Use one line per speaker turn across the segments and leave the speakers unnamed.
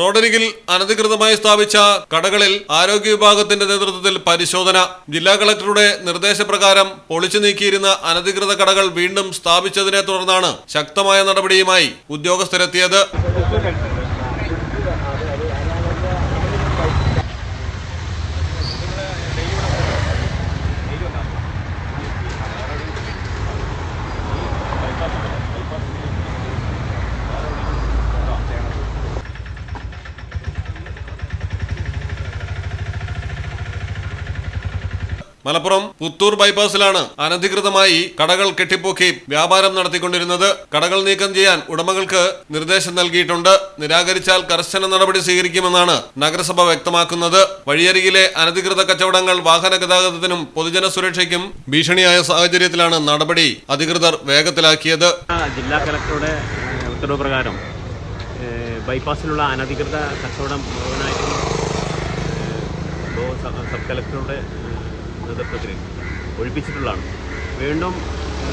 റോഡരികിൽ അനധികൃതമായി സ്ഥാപിച്ച കടകളിൽ ആരോഗ്യ വിഭാഗത്തിന്റെ നേതൃത്വത്തിൽ പരിശോധന. ജില്ലാ കളക്ടറുടെ നിർദ്ദേശപ്രകാരം പൊളിച്ചു നീക്കിയിരുന്ന അനധികൃത കടകൾ വീണ്ടും സ്ഥാപിച്ചതിനെ തുടർന്നാണ് ശക്തമായ നടപടിയുമായി ഉദ്യോഗസ്ഥരെത്തിയത്. മലപ്പുറം പുത്തൂർ ബൈപ്പാസിലാണ് അനധികൃതമായി കടകൾ കെട്ടിപ്പൊക്കി വ്യാപാരം നടത്തിക്കൊണ്ടിരുന്നത്. കടകൾ നീക്കം ചെയ്യാൻ ഉടമകൾക്ക് നിർദ്ദേശം നൽകിയിട്ടുണ്ട്. നിരാകരിച്ചാൽ കർശന നടപടി സ്വീകരിക്കുമെന്നാണ് നഗരസഭ വ്യക്തമാക്കുന്നത്. വഴിയരികിലെ അനധികൃത കച്ചവടങ്ങൾ വാഹന ഗതാഗതത്തിനും പൊതുജന സുരക്ഷയ്ക്കും ഭീഷണിയായ സാഹചര്യത്തിലാണ് നടപടി അധികൃതർ വേഗത്തിലാക്കിയത്.
ജില്ലാ കലക്ടറുടെ ഉത്തരവ് പ്രകാരം ബൈപ്പാസിലുള്ള അനധികൃത കച്ചവടം സബ് കലക്ടറുടെ നേതൃത്വത്തിൽ ഒഴിപ്പിച്ചിട്ടുള്ളതാണ്. വീണ്ടും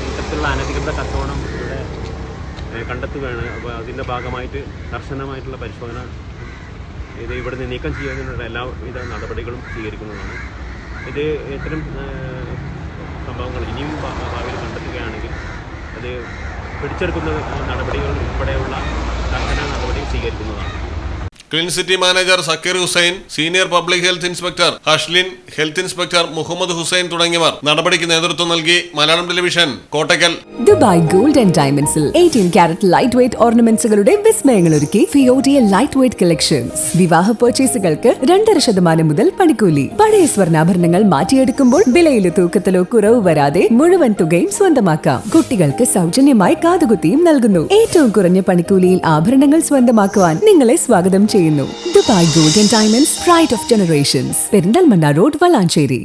ഇത്തരത്തിലുള്ള അനധികൃത കച്ചവടം ഇവിടെ കണ്ടെത്തുകയാണ്. അപ്പോൾ അതിന്റെ ഭാഗമായിട്ട് കർശനമായിട്ടുള്ള പരിശോധന ഇത് ഇവിടുന്ന് നീക്കം ചെയ്യുന്നതിനുള്ള എല്ലാവിധ നടപടികളും സ്വീകരിക്കുന്നതാണ്. ഇത് ഇത്തരം സംഭവങ്ങൾ ഇനിയും ഭാവിയിൽ കണ്ടെത്തുകയാണെങ്കിൽ അത് പിടിച്ചെടുക്കുന്ന നടപടികൾ ഉൾപ്പെടെയുള്ള കർശന നടപടി സ്വീകരിക്കുന്നതാണ്.
Clean city manager Zakir Hussain senior public health inspector Hashlin health inspector Muhammad Hussain തുടങ്ങിയവർ നടപടിക്ക് നേതൃത്വം നൽകി Malayalam television Kottakkal.
Dubai gold and ഡയമണ്ട്സിൽ എയ്റ്റീൻ ക്യാരറ്റ് ലൈറ്റ് വെയ്റ്റ് ഓർണമെന്റ്സുകളുടെ വിസ്മയങ്ങൾ ഒരുക്കി ഫിയോഡിയ ലൈറ്റ് വെയ്റ്റ് കളക്ഷൻസ് വിവാഹ പർച്ചേസുകൾക്ക് രണ്ടര ശതമാനം മുതൽ പണിക്കൂലി. പഴയ സ്വർണാഭരണങ്ങൾ മാറ്റിയെടുക്കുമ്പോൾ വിലയിലോ തൂക്കത്തിലോ കുറവ് വരാതെ മുഴുവൻ തുകയും സ്വന്തമാക്കാം. കുട്ടികൾക്ക് സൗജന്യമായി കാതുകുത്തിയും നൽകുന്നു. ഏറ്റവും കുറഞ്ഞ പണിക്കൂലിയിൽ ആഭരണങ്ങൾ സ്വന്തമാക്കുവാൻ നിങ്ങളെ സ്വാഗതം ചെയ്യുന്നു. Dubai golden diamonds pride of generations Perinthalmanna road Valanchery.